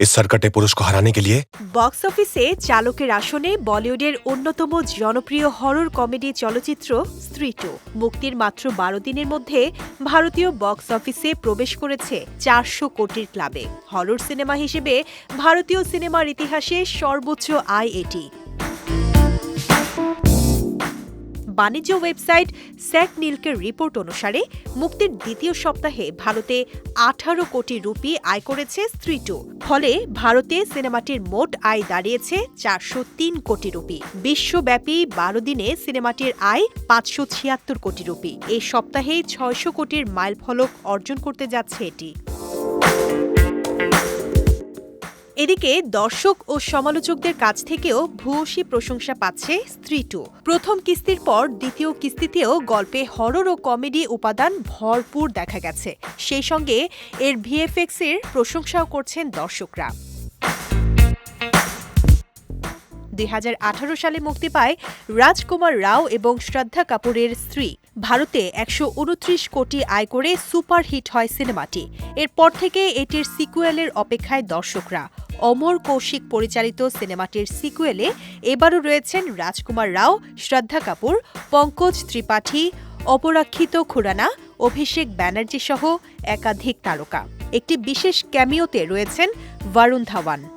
इस सरकटे पुरुष को हराने के लिए বক্স অফিসে চালকের আসনে বলিউডের অন্যতম জনপ্রিয় হরর কমেডি চলচ্চিত্র স্ত্রী টু মুক্তির মাত্র বারো দিনের মধ্যে ভারতীয় বক্স অফিসে প্রবেশ করেছে চারশো কোটির ক্লাবে হরর সিনেমা হিসেবে ভারতীয় সিনেমার ইতিহাসে সর্বোচ্চ আয় এটি বাণিজ্য ওয়েবসাইট স্যাক নিলকের রিপোর্ট অনুসারে, মুক্তির দ্বিতীয় সপ্তাহে ভারতে আঠারো কোটি রুপি আয় করেছে স্ত্রী টু ফলে ভারতে সিনেমাটির মোট আয় দাঁড়িয়েছে চারশো তিন কোটি রুপি। বিশ্বব্যাপী বারো দিনে সিনেমাটির আয় পাঁচশো ছিয়াত্তর কোটি রুপি। এই সপ্তাহেই ছয়শো কোটির মাইলফলক অর্জন করতে যাচ্ছে এটি। এদিকে দর্শক ও সমালোচকদের কাছ থেকেও ভূয়সী প্রশংসা পাচ্ছে স্ত্রী টু। প্রথম কিস্তির পর দ্বিতীয় কিস্তিতেও গল্পে হরর ও কমেডি উপাদান ভরপুর দেখা গেছে। সেই সঙ্গে এর ভিএফএক্স এর প্রশংসাও করছেন দর্শকরা। দুই হাজার আঠারো সালে মুক্তি পায় রাজকুমার রাও এবং শ্রদ্ধা কাপুরের স্ত্রী। ভারতে একশো উনত্রিশ কোটি আয় করে সুপারহিট হয় সিনেমাটি। এরপর থেকে এটির সিকুয়েলের অপেক্ষায় দর্শকরা। অমর কৌশিক পরিচালিত সিনেমাটির সিকুয়েলে এবারও রয়েছেন রাজকুমার রাও, শ্রদ্ধা কাপুর, পঙ্কজ ত্রিপাঠী, অপরাক্ষিত খুরানা, অভিষেক ব্যানার্জি সহ একাধিক তারকা। একটি বিশেষ ক্যামিওতে রয়েছেন বরুণ ধাওয়ান